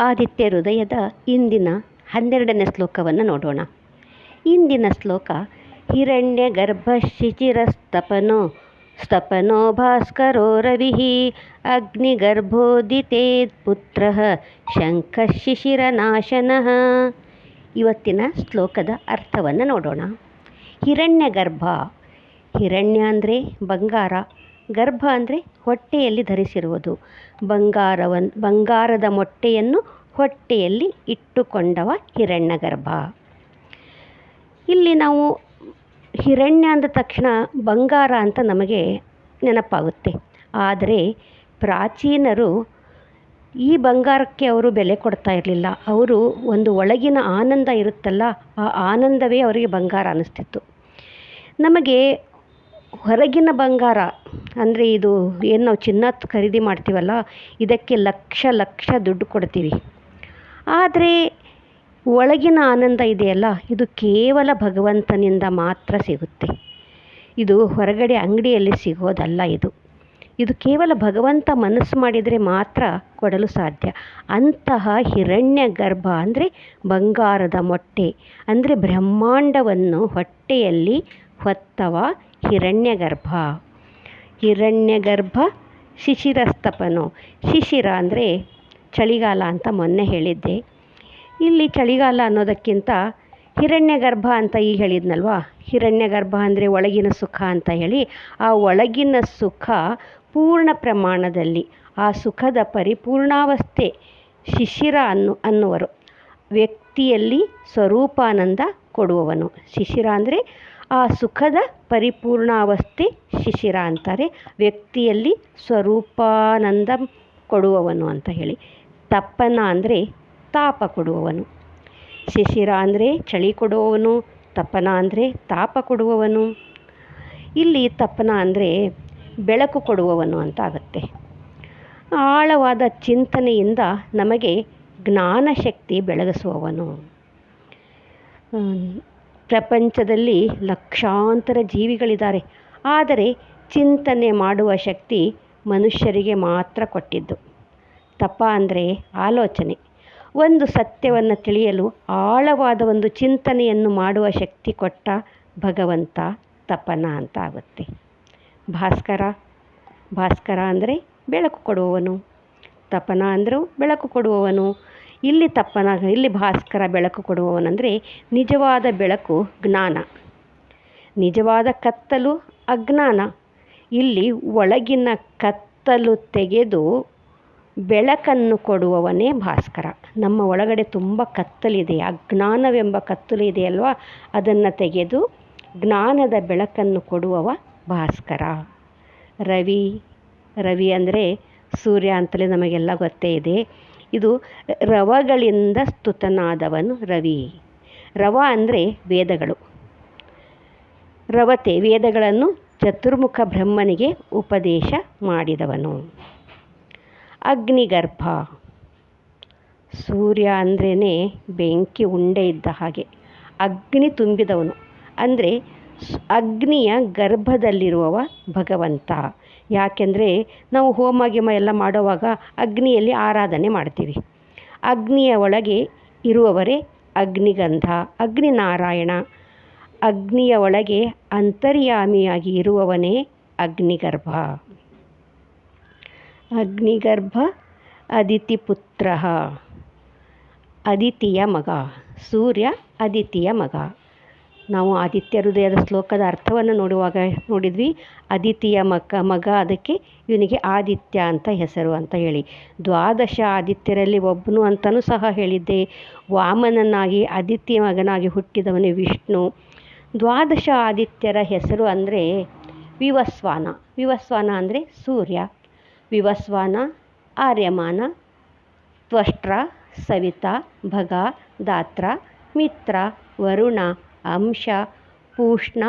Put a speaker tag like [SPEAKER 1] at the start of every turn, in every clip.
[SPEAKER 1] ಆದಿತ್ಯ ಹೃದಯದ ಇಂದಿನ ಹನ್ನೆರಡನೇ ಶ್ಲೋಕವನ್ನು ನೋಡೋಣ. ಇಂದಿನ ಶ್ಲೋಕ, ಹಿರಣ್ಯ ಗರ್ಭ ಶಿಚಿರ ಸ್ತಪನೋ ಭಾಸ್ಕರೋ ರವಿ ಶಂಖ ಪುತ್ರ ನಾಶನಃ. ಇವತ್ತಿನ ಶ್ಲೋಕದ ಅರ್ಥವನ್ನು ನೋಡೋಣ. ಹಿರಣ್ಯ ಗರ್ಭ, ಹಿರಣ್ಯ ಅಂದರೆ ಬಂಗಾರ ಗರ್ಭ ಅಂದರೆ ಹೊಟ್ಟೆಯಲ್ಲಿ ಧರಿಸಿರುವುದು. ಬಂಗಾರವನ್ನು ಬಂಗಾರದ ಮೊಟ್ಟೆಯನ್ನು ಹೊಟ್ಟೆಯಲ್ಲಿ ಇಟ್ಟುಕೊಂಡವ ಹಿರಣ್ಯ ಗರ್ಭ. ಇಲ್ಲಿ ನಾವು ಹಿರಣ್ಯ ಅಂದ ತಕ್ಷಣ ಬಂಗಾರ ಅಂತ ನಮಗೆ ನೆನಪಾಗುತ್ತೆ. ಆದರೆ ಪ್ರಾಚೀನರು ಈ ಬಂಗಾರಕ್ಕೆ ಅವರು ಬೆಲೆ ಕೊಡ್ತಾ ಇರಲಿಲ್ಲ. ಅವರು ಒಂದು ಒಳಗಿನ ಆನಂದ ಇರುತ್ತಲ್ಲ, ಆ ಆನಂದವೇ ಅವರಿಗೆ ಬಂಗಾರ ಅನ್ನಿಸ್ತಿತ್ತು ನಮಗೆ ಹೊರಗಿನ ಬಂಗಾರ ಅಂದರೆ ಇದು ಏನು ನಾವು ಚಿನ್ನ ಖರೀದಿ ಮಾಡ್ತೀವಲ್ಲ, ಇದಕ್ಕೆ ಲಕ್ಷ ಲಕ್ಷ ದುಡ್ಡು ಕೊಡ್ತೀವಿ. ಆದರೆ ಒಳಗಿನ ಆನಂದ ಇದೆಯಲ್ಲ, ಇದು ಕೇವಲ ಭಗವಂತನಿಂದ ಮಾತ್ರ ಸಿಗುತ್ತೆ. ಇದು ಹೊರಗಡೆ ಅಂಗಡಿಯಲ್ಲಿ ಸಿಗೋದಲ್ಲ ಇದು. ಇದು ಕೇವಲ ಭಗವಂತ ಮನಸ್ಸು ಮಾಡಿದರೆ ಮಾತ್ರ ಕೊಡಲು ಸಾಧ್ಯ. ಅಂತಹ ಹಿರಣ್ಯ ಗರ್ಭ ಅಂದರೆ ಬಂಗಾರದ ಮೊಟ್ಟೆ ಅಂದರೆ ಬ್ರಹ್ಮಾಂಡವನ್ನು ಹೊಟ್ಟೆಯಲ್ಲಿ ಹೊತ್ತವ ಹಿರಣ್ಯ ಗರ್ಭ ಹಿರಣ್ಯ ಗರ್ಭ ಶಿಶಿರಸ್ತಪನು ಶಿಶಿರ ಅಂದರೆ ಚಳಿಗಾಲ ಅಂತ ಮೊನ್ನೆ ಹೇಳಿದ್ದೆ. ಇಲ್ಲಿ ಚಳಿಗಾಲ ಅನ್ನೋದಕ್ಕಿಂತ ಹಿರಣ್ಯ ಗರ್ಭ ಅಂತ ಈಗ ಹೇಳಿದ್ನಲ್ವಾ? ಹಿರಣ್ಯ ಗರ್ಭ ಅಂದರೆ ಒಳಗಿನ ಸುಖ ಅಂತ ಹೇಳಿ, ಆ ಒಳಗಿನ ಸುಖ ಪೂರ್ಣ ಪ್ರಮಾಣದಲ್ಲಿ, ಆ ಸುಖದ ಪರಿಪೂರ್ಣಾವಸ್ಥೆ ಶಿಶಿರ ಅನ್ನು, ಅನ್ನುವರು. ವ್ಯಕ್ತಿಯಲ್ಲಿ ಸ್ವರೂಪಾನಂದ ಕೊಡುವವನು. ಶಿಶಿರ ಅಂದರೆ ಆ ಸುಖದ ಪರಿಪೂರ್ಣಾವಸ್ಥೆ ಶಿಶಿರ ಅಂತಾರೆ. ವ್ಯಕ್ತಿಯಲ್ಲಿ ಸ್ವರೂಪಾನಂದ ಕೊಡುವವನು ಅಂತ ಹೇಳಿ. ತಪ್ಪನ ಅಂದರೆ ತಾಪ ಕೊಡುವವನು. ಶಿಶಿರ ಅಂದರೆ ಚಳಿ ಕೊಡುವವನು ತಪನ ಅಂದರೆ ತಾಪ ಕೊಡುವವನು. ಇಲ್ಲಿ ತಪನ ಅಂದರೆ ಬೆಳಕು ಕೊಡುವವನು ಅಂತ ಆಗುತ್ತೆ. ಆಳವಾದ ಚಿಂತನೆಯಿಂದ ನಮಗೆ ಜ್ಞಾನಶಕ್ತಿ ಬೆಳಗಿಸುವವನು. ಪ್ರಪಂಚದಲ್ಲಿ ಲಕ್ಷಾಂತರ ಜೀವಿಗಳಿದ್ದಾರೆ. ಆದರೆ ಚಿಂತನೆ ಮಾಡುವ ಶಕ್ತಿ ಮನುಷ್ಯರಿಗೆ ಮಾತ್ರ ಕೊಟ್ಟಿದ್ದು. ತಪ ಅಂದರೆ ಆಲೋಚನೆ. ಒಂದು ಸತ್ಯವನ್ನು ತಿಳಿಯಲು ಆಳವಾದ ಒಂದು ಚಿಂತನೆಯನ್ನು ಮಾಡುವ ಶಕ್ತಿ ಕೊಟ್ಟ ಭಗವಂತ ತಪನ ಅಂತ ಆಗುತ್ತೆ ಭಾಸ್ಕರ ಭಾಸ್ಕರ ಅಂದರೆ ಬೆಳಕು ಕೊಡುವವನು. ತಪನ ಅಂದರೂ ಬೆಳಕು ಕೊಡುವವನು. ಇಲ್ಲಿ ತಪ್ಪನಾಗ ಇಲ್ಲಿ ಭಾಸ್ಕರ ಬೆಳಕು ಕೊಡುವವನಂದರೆ ನಿಜವಾದ ಬೆಳಕು ಜ್ಞಾನ. ನಿಜವಾದ ಕತ್ತಲು ಅಜ್ಞಾನ. ಇಲ್ಲಿ ಒಳಗಿನ ಕತ್ತಲು ತೆಗೆದು ಬೆಳಕನ್ನು ಕೊಡುವವನೇ ಭಾಸ್ಕರ. ನಮ್ಮ ಒಳಗಡೆ ತುಂಬ ಕತ್ತಲಿದೆ ಅಜ್ಞಾನವೆಂಬ ಕತ್ತಲು ಇದೆಯಲ್ವಾ ಅದನ್ನು ತೆಗೆದು ಜ್ಞಾನದ ಬೆಳಕನ್ನು ಕೊಡುವವ ಭಾಸ್ಕರ. ರವಿ ರವಿ ಅಂದರೆ ಸೂರ್ಯ ಅಂತಲೇ ನಮಗೆಲ್ಲ ಗೊತ್ತೇ ಇದೆ. ಇದು ರವಗಳಿಂದ ಸ್ತುತನಾದವನು ರವಿ. ರವ ಅಂದರೆ ವೇದಗಳು. ರವತೆ ವೇದಗಳನ್ನು ಚತುರ್ಮುಖ ಬ್ರಹ್ಮನಿಗೆ ಉಪದೇಶ ಮಾಡಿದವನು. ಅಗ್ನಿಗರ್ಭ. ಸೂರ್ಯ ಅಂದ್ರೇ ಬೆಂಕಿ ಉಂಡೆ ಇದ್ದ ಹಾಗೆ ಅಗ್ನಿ ತುಂಬಿದವನು. ಅಂದರೆ ಅಗ್ನಿಯ ಗರ್ಭದಲ್ಲಿರುವವ ಭಗವಂತ. ಯಾಕೆಂದರೆ ನಾವು ಹೋಮ ಗಿಮ ಎಲ್ಲ ಮಾಡುವಾಗ ಅಗ್ನಿಯಲ್ಲಿ ಆರಾಧನೆ ಮಾಡ್ತೀವಿ. ಅಗ್ನಿಯ ಒಳಗೆ ಇರುವವರೇ ಅಗ್ನಿಗಂಧ, ಅಗ್ನಿನಾರಾಯಣ. ಅಗ್ನಿಯ ಒಳಗೆ ಅಂತರ್ಯಾಮಿಯಾಗಿ ಇರುವವನೇ ಅಗ್ನಿಗರ್ಭ. ಅಗ್ನಿಗರ್ಭ ಅದಿತಿ ಪುತ್ರ ಅದಿತಿಯ ಮಗ. ಸೂರ್ಯ ಅದಿತಿಯ ಮಗ. ನಾವು ಆದಿತ್ಯ ಹೃದಯದ ಶ್ಲೋಕದ ಅರ್ಥವನ್ನು ನೋಡುವಾಗ ನೋಡಿದ್ವಿ. ಅದಿತಿಯ ಮಗ ಮಗ ಅದಕ್ಕೆ ಇವನಿಗೆ ಆದಿತ್ಯ ಅಂತ ಹೆಸರು ಅಂತ ಹೇಳಿ. ದ್ವಾದಶ ಆದಿತ್ಯರಲ್ಲಿ ಒಬ್ಬನು ಅಂತಲೂ ಸಹ ಹೇಳಿದ್ದೆ. ವಾಮನನಾಗಿ, ಆದಿತ್ಯ ಮಗನಾಗಿ ಹುಟ್ಟಿದವನೇ ವಿಷ್ಣು. ದ್ವಾದಶ ಆದಿತ್ಯರ ಹೆಸರು ಅಂದರೆ ವಿವಸ್ವಾನ. ವಿವಸ್ವಾನ ಅಂದರೆ ಸೂರ್ಯ. ವಿವಸ್ವಾನ ಆರ್ಯಮಾನ. ತ್ವಷ್ಟ್ರ ಸವಿತಾ, ಭಗ, ದಾತ್ರ, ಮಿತ್ರ, ವರುಣ. ಅಂಶ, ಪೂಷ್ಣ,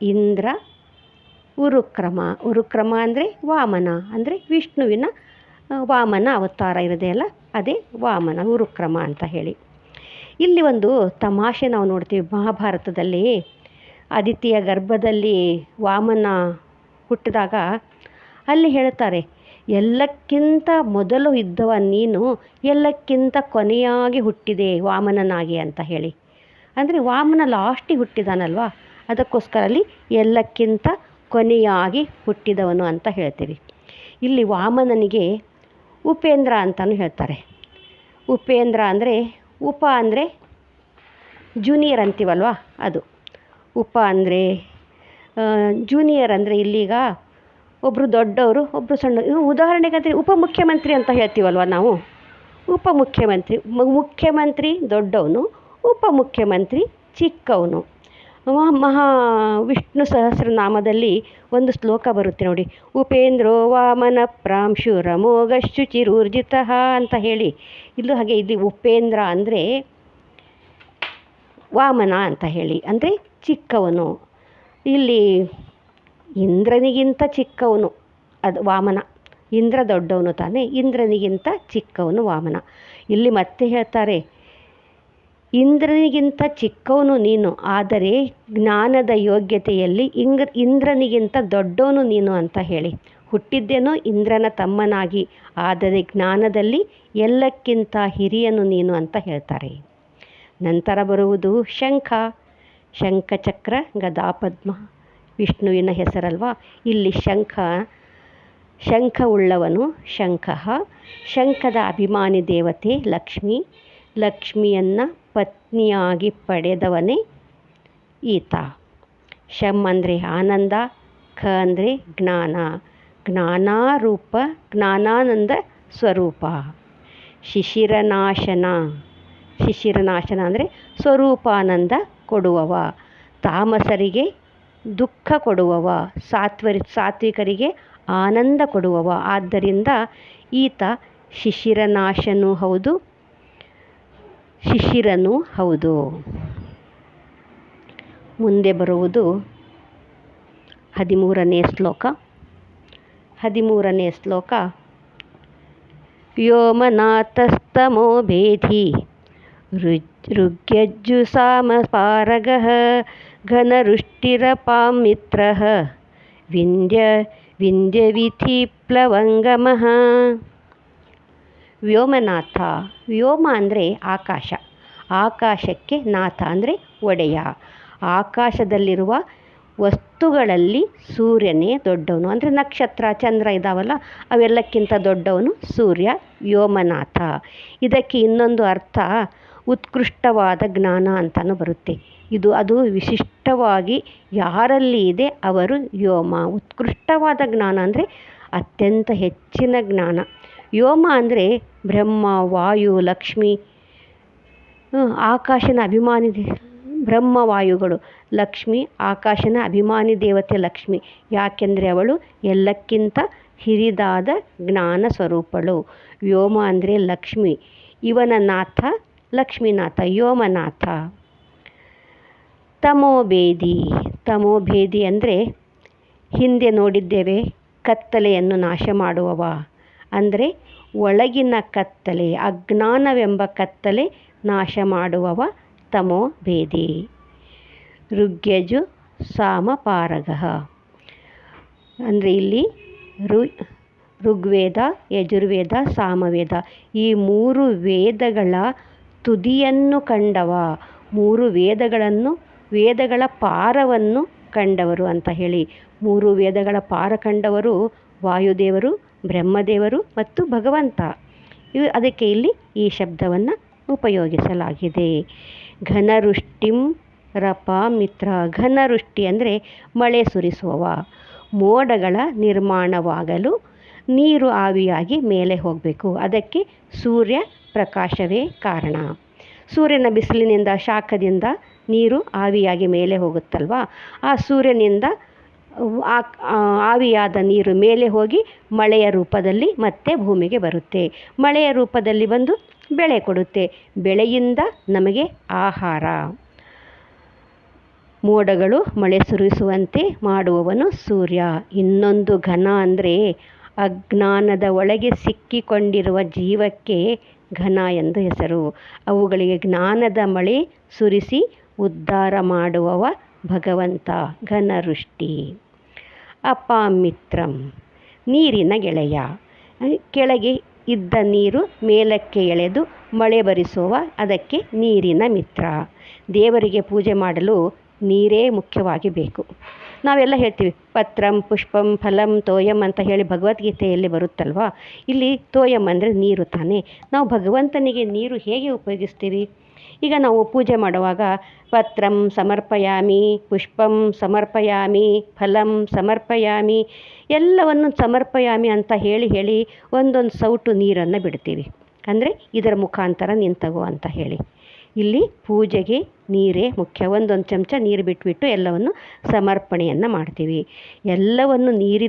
[SPEAKER 1] ಇಂದ್ರ, ಉರುಕ್ರಮ. ಉರುಕ್ರಮ ಅಂದರೆ ವಾಮನ, ಅಂದರೆ ವಿಷ್ಣುವಿನ ವಾಮನ ಅವತಾರ ಇರೋದೆಯಲ್ಲ ಅದೇ ವಾಮನ ಉರುಕ್ರಮ ಅಂತ ಹೇಳಿ. ಇಲ್ಲಿ ಒಂದು ತಮಾಷೆ ನಾವು ನೋಡ್ತೀವಿ. ಮಹಾಭಾರತದಲ್ಲಿ ಅದಿತಿಯ ಗರ್ಭದಲ್ಲಿ ವಾಮನ ಹುಟ್ಟಿದಾಗ ಅಲ್ಲಿ ಹೇಳ್ತಾರೆ, ಎಲ್ಲಕ್ಕಿಂತ ಮೊದಲು ಇದ್ದವ ನೀನು, ಎಲ್ಲಕ್ಕಿಂತ ಕೊನೆಯಾಗಿ ಹುಟ್ಟಿದೆ ವಾಮನನಾಗಿ ಅಂತ ಹೇಳಿ. ಅಂದರೆ ವಾಮನ ಲಾಸ್ಟಿಗೆ ಹುಟ್ಟಿದಾನಲ್ವಾ? ಅದಕ್ಕೋಸ್ಕರ ಅಲ್ಲಿ ಎಲ್ಲಕ್ಕಿಂತ ಕೊನೆಯಾಗಿ ಹುಟ್ಟಿದವನು ಅಂತ ಹೇಳ್ತೀವಿ. ಇಲ್ಲಿ ವಾಮನನಿಗೆ ಉಪೇಂದ್ರ ಅಂತಲೂ ಹೇಳ್ತಾರೆ. ಉಪೇಂದ್ರ ಅಂದರೆ ಉಪ ಅಂದರೆ ಜೂನಿಯರ್ ಅಂತೀವಲ್ವ ಅದು. ಉಪ ಅಂದರೆ ಜೂನಿಯರ್ ಅಂದರೆ ಇಲ್ಲಿಗ ಒಬ್ಬರು ದೊಡ್ಡವರು ಒಬ್ಬರು ಸಣ್ಣ ಇದು ಉಪ ಉಪಮುಖ್ಯಮಂತ್ರಿ ಅಂತ ಹೇಳ್ತೀವಲ್ವ ನಾವು? ಉಪಮುಖ್ಯಮಂತ್ರಿ ಮುಖ್ಯಮಂತ್ರಿ ದೊಡ್ಡವನು ಉಪಮುಖ್ಯಮಂತ್ರಿ ಚಿಕ್ಕವನು. ಮಹಾ ವಿಷ್ಣು ಸಹಸ್ರನಾಮದಲ್ಲಿ ಒಂದು ಶ್ಲೋಕ ಬರುತ್ತೆ ನೋಡಿ. ಉಪೇಂದ್ರೋ ವಾಮನ ಪ್ರಾಂಶುರಮೋಘಶುಚಿರೂರ್ಜಿತ ಅಂತ ಹೇಳಿ. ಇಲ್ಲೂ ಹಾಗೆ ಇಲ್ಲಿ ಉಪೇಂದ್ರ ಅಂದರೆ ವಾಮನ ಅಂತ ಹೇಳಿ. ಅಂದರೆ ಚಿಕ್ಕವನು. ಇಲ್ಲಿ ಇಂದ್ರನಿಗಿಂತ ಚಿಕ್ಕವನು ಅದು ವಾಮನ. ಇಂದ್ರ ದೊಡ್ಡವನು ತಾನೇ. ಇಂದ್ರನಿಗಿಂತ ಚಿಕ್ಕವನು ವಾಮನ. ಇಲ್ಲಿ ಮತ್ತೆ ಹೇಳ್ತಾರೆ ಇಂದ್ರನಿಗಿಂತ ಚಿಕ್ಕವನು ನೀನು, ಆದರೆ ಜ್ಞಾನದ ಯೋಗ್ಯತೆಯಲ್ಲಿ ಇಂಗ್, ಇಂದ್ರನಿಗಿಂತ ದೊಡ್ಡವನು ನೀನು ಅಂತ ಹೇಳಿ. ಹುಟ್ಟಿದ್ದೇನೋ ಇಂದ್ರನ ತಮ್ಮನಾಗಿ, ಆದರೆ ಜ್ಞಾನದಲ್ಲಿ ಎಲ್ಲಕ್ಕಿಂತ ಹಿರಿಯನು ನೀನು ಅಂತ ಹೇಳ್ತಾರೆ. ನಂತರ ಬರುವುದು ಶಂಖ. ಶಂಖಚಕ್ರ ಗದಾಪದ್ಮ. ವಿಷ್ಣುವಿನ ಹೆಸರಲ್ವಾ? ಇಲ್ಲಿ ಶಂಖ ಶಂಖ ಉಳ್ಳವನು ಶಂಖ. ಶಂಖದ ಅಭಿಮಾನಿ ದೇವತೆ ಲಕ್ಷ್ಮಿ. ಲಕ್ಷ್ಮಿಯನ್ನು ಪತ್ನಿಯಾಗಿ ಪಡೆದವನೇ ಈತ. ಶಮ್ ಅಂದರೆ ಆನಂದ ಖ ಅಂದರೆ ಜ್ಞಾನ, ಜ್ಞಾನಾರೂಪ, ಜ್ಞಾನಾನಂದ ಸ್ವರೂಪ. ಶಿಶಿರನಾಶನ ಶಿಶಿರನಾಶನ ಅಂದರೆ ಸ್ವರೂಪಾನಂದ ಕೊಡುವವ. ತಾಮಸರಿಗೆ ದುಃಖ ಕೊಡುವವ, ಸಾತ್ವರಿ, ಸಾತ್ವಿಕರಿಗೆ ಆನಂದ ಕೊಡುವವ. ಆದ್ದರಿಂದ ಈತ ಶಿಶಿರನಾಶನೂ ಹೌದು ಶಿಶಿರನೂ, ಹೌದು. ಮುಂದೆ ಬರುವುದು ಹದಿಮೂರನೇ ಶ್ಲೋಕ. ಹದಿಮೂರನೇ ಶ್ಲೋಕ. ವ್ಯೋಮನಾಥಸ್ತಮೋ ರುಜ್ ಋಗ್ಯಜ್ಜುಸಾಮಪಾರಗಃ ಘನರುಷ್ಟಿರಪಾಂ ಮಿತ್ರಃ. ವಿಂಧ್ಯ ವಿಂಧ್ಯವಿಥಿಪ್ಲವಂಗಮಃ ವ್ಯೋಮನಾಥ. ವ್ಯೋಮ ಅಂದರೆ ಆಕಾಶ. ಆಕಾಶಕ್ಕೆ ನಾಥ ಅಂದರೆ ಒಡೆಯ. ಆಕಾಶದಲ್ಲಿರುವ ವಸ್ತುಗಳಲ್ಲಿ ಸೂರ್ಯನೇ ದೊಡ್ಡವನು ಅಂದರೆ ನಕ್ಷತ್ರ, ಚಂದ್ರ ಇದ್ದಾವಲ್ಲ ಅವೆಲ್ಲಕ್ಕಿಂತ ದೊಡ್ಡವನು ಸೂರ್ಯ, ವ್ಯೋಮನಾಥ. ಇದಕ್ಕೆ ಇನ್ನೊಂದು ಅರ್ಥ ಉತ್ಕೃಷ್ಟವಾದ ಜ್ಞಾನ ಅಂತಲೂ ಬರುತ್ತೆ. ಇದು ಅದು ವಿಶಿಷ್ಟವಾಗಿ ಯಾರಲ್ಲಿ ಇದೆ ಅವರು ವ್ಯೋಮ. ಉತ್ಕೃಷ್ಟವಾದ ಜ್ಞಾನ ಅಂದರೆ ಅತ್ಯಂತ ಹೆಚ್ಚಿನ ಜ್ಞಾನ. ವ್ಯೋಮ ಅಂದರೆ ಬ್ರಹ್ಮ, ವಾಯು, ಲಕ್ಷ್ಮಿ ಆಕಾಶನ ಅಭಿಮಾನಿ ಬ್ರಹ್ಮ, ವಾಯುಗಳು, ಲಕ್ಷ್ಮಿ, ಆಕಾಶನ ಅಭಿಮಾನಿ ದೇವತೆ ಲಕ್ಷ್ಮಿ. ಯಾಕೆಂದರೆ ಅವಳು ಎಲ್ಲಕ್ಕಿಂತ ಹಿರಿದಾದ ಜ್ಞಾನ ಸ್ವರೂಪಳು. ವ್ಯೋಮ ಅಂದರೆ ಲಕ್ಷ್ಮಿ. ಇವನ ನಾಥ ಲಕ್ಷ್ಮೀನಾಥ, ವ್ಯೋಮನಾಥ. ತಮೋಭೇದಿ ತಮೋಭೇದಿ ಅಂದರೆ ಹಿಂದೆ ನೋಡಿದ್ದೇವೆ, ಕತ್ತಲೆಯನ್ನು ನಾಶ ಮಾಡುವವ. ಅಂದರೆ ಒಳಗಿನ ಕತ್ತಲೆ, ಅಜ್ಞಾನವೆಂಬ ಕತ್ತಲೆ ನಾಶ ಮಾಡುವವ ತಮೋ ಭೇದಿ. ಋಗ್ಯಜು ಸಾಮಪಾರಗಃ. ಅಂದರೆ ಇಲ್ಲಿ ಋ, ಋಗ್ವೇದ, ಯಜುರ್ವೇದ, ಸಾಮವೇದ. ಈ ಮೂರು ವೇದಗಳ ತುದಿಯನ್ನು ಕಂಡವ, ಮೂರು ವೇದಗಳನ್ನು, ವೇದಗಳ ಪಾರವನ್ನು ಕಂಡವರು ಅಂತ ಹೇಳಿ. ಮೂರು ವೇದಗಳ ಪಾರ ಕಂಡವರು ವಾಯುದೇವರು ಬ್ರಹ್ಮದೇವರು ಮತ್ತು ಭಗವಂತ. ಇವು ಅದಕ್ಕೆ ಇಲ್ಲಿ ಈ ಶಬ್ದವನ್ನು ಉಪಯೋಗಿಸಲಾಗಿದೆ. ಘನವೃಷ್ಟಿಂ ರಪ ಮಿತ್ರ. ಘನವೃಷ್ಟಿ ಅಂದರೆ ಮಳೆ ಸುರಿಸುವವ. ಮೋಡಗಳ ನಿರ್ಮಾಣವಾಗಲು ನೀರು ಆವಿಯಾಗಿ ಮೇಲೆ ಹೋಗಬೇಕು. ಅದಕ್ಕೆ ಸೂರ್ಯ ಪ್ರಕಾಶವೇ ಕಾರಣ. ಸೂರ್ಯನ ಬಿಸಿಲಿನಿಂದ ಶಾಖದಿಂದ ನೀರು ಆವಿಯಾಗಿ ಮೇಲೆ ಹೋಗುತ್ತಲ್ವ? ಆ ಸೂರ್ಯನಿಂದ ಆವಿಯಾದ ನೀರು ಮೇಲೆ ಹೋಗಿ ಮಳೆಯ ರೂಪದಲ್ಲಿ ಮತ್ತೆ ಭೂಮಿಗೆ ಬರುತ್ತೆ. ಮಳೆಯ ರೂಪದಲ್ಲಿ ಬಂದು ಬೆಳೆ ಕೊಡುತ್ತೆ. ಬೆಳೆಯಿಂದ ನಮಗೆ ಆಹಾರ. ಮೋಡಗಳು ಮಳೆ ಸುರಿಸುವಂತೆ ಮಾಡುವವನು ಸೂರ್ಯ. ಇನ್ನೊಂದು ಘನ ಅಂದರೆ ಅಜ್ಞಾನದ ಒಳಗೆ ಸಿಕ್ಕಿಕೊಂಡಿರುವ ಜೀವಕ್ಕೆ ಘನ ಎಂದು ಹೆಸರು. ಅವುಗಳಿಗೆ ಜ್ಞಾನದ ಮಳೆ ಸುರಿಸಿ ಉದ್ಧಾರ ಮಾಡುವವ ಭಗವಂತ ಘನವೃಷ್ಟಿ. ಅಪಾಮಿತ್ರಂ. ನೀರಿನ ಗೆಳೆಯ. ಕೆಳಗೆ ಇದ್ದ ನೀರು ಮೇಲಕ್ಕೆ ಎಳೆದು ಮಳೆ ಬರಿಸುವ, ಅದಕ್ಕೆ ನೀರಿನ ಮಿತ್ರ. ದೇವರಿಗೆ ಪೂಜೆ ಮಾಡಲು ನೀರೇ ಮುಖ್ಯವಾಗಿ ಬೇಕು ನಾವೆಲ್ಲ ಹೇಳ್ತೀವಿ, ಪತ್ರಂ, ಪುಷ್ಪಂ, ಫಲಂ, ತೋಯಂ ಅಂತ ಹೇಳಿ ಭಗವದ್ಗೀತೆಯಲ್ಲಿ ಬರುತ್ತಲ್ವಾ? ಇಲ್ಲಿ ತೋಯಂ ಅಂದರೆ ನೀರು ತಾನೇ. ನಾವು ಭಗವಂತನಿಗೆ ನೀರು ಹೇಗೆ ಉಪಯೋಗಿಸ್ತೀವಿ? ಈಗ ನಾವು ಪೂಜೆ ಮಾಡುವಾಗ ಪತ್ರಂ ಸಮರ್ಪಯಾಮಿ, ಪುಷ್ಪಂ ಸಮರ್ಪಯಾಮಿ, ಫಲಂ ಸಮರ್ಪಯಾಮಿ, ಎಲ್ಲವನ್ನು ಸಮರ್ಪಯಾಮಿ ಅಂತ ಹೇಳಿ ಹೇಳಿ ಒಂದೊಂದು ಸೌಟು ನೀರನ್ನು ಬಿಡ್ತೀವಿ. ಅಂದರೆ ಇದರ ಮುಖಾಂತರ ನೀನು ತಗೋ ಅಂತ ಹೇಳಿ. ಇಲ್ಲಿ ಪೂಜೆಗೆ ನೀರೇ ಮುಖ್ಯ. ಒಂದೊಂದು ಚಮಚ ನೀರು ಬಿಟ್ಬಿಟ್ಟು ಎಲ್ಲವನ್ನು ಸಮರ್ಪಣೆಯನ್ನು ಮಾಡ್ತೀವಿ. ಎಲ್ಲವನ್ನು ನೀರಿ